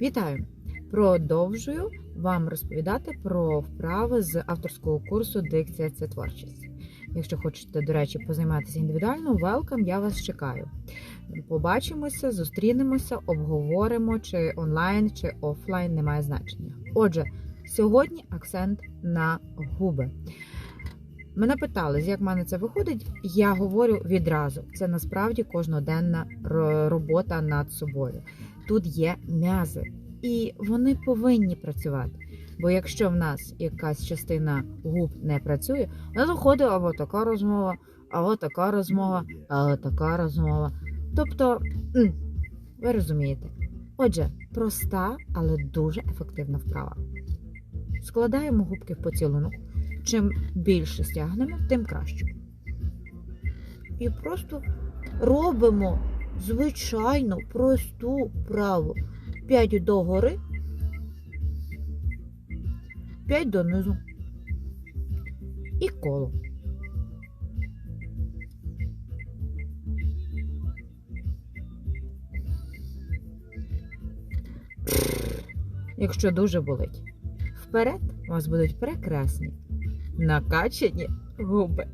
Вітаю! Продовжую вам розповідати про вправи з авторського курсу Дикція це творчість. Якщо хочете, до речі, позайматися індивідуально, welcome, я вас чекаю. Побачимося, зустрінемося, обговоримо, чи онлайн, чи офлайн, немає значення. Отже, сьогодні акцент на губи. Мене питали, як в мене це виходить. Я говорю відразу. Це насправді кожноденна робота над собою. Тут є м'язи, і вони повинні працювати. Бо якщо в нас якась частина губ не працює, не доходить або така розмова, або така розмова, або така розмова. Тобто, ви розумієте. Отже, проста, але дуже ефективна вправа. Складаємо губки в поцілунок. Чим більше стягнемо, тим краще. І просто робимо звичайну просту вправу. 5 догори, 5 донизу. І коло. Якщо дуже болить. Вперед у вас будуть прекрасні накачані губи.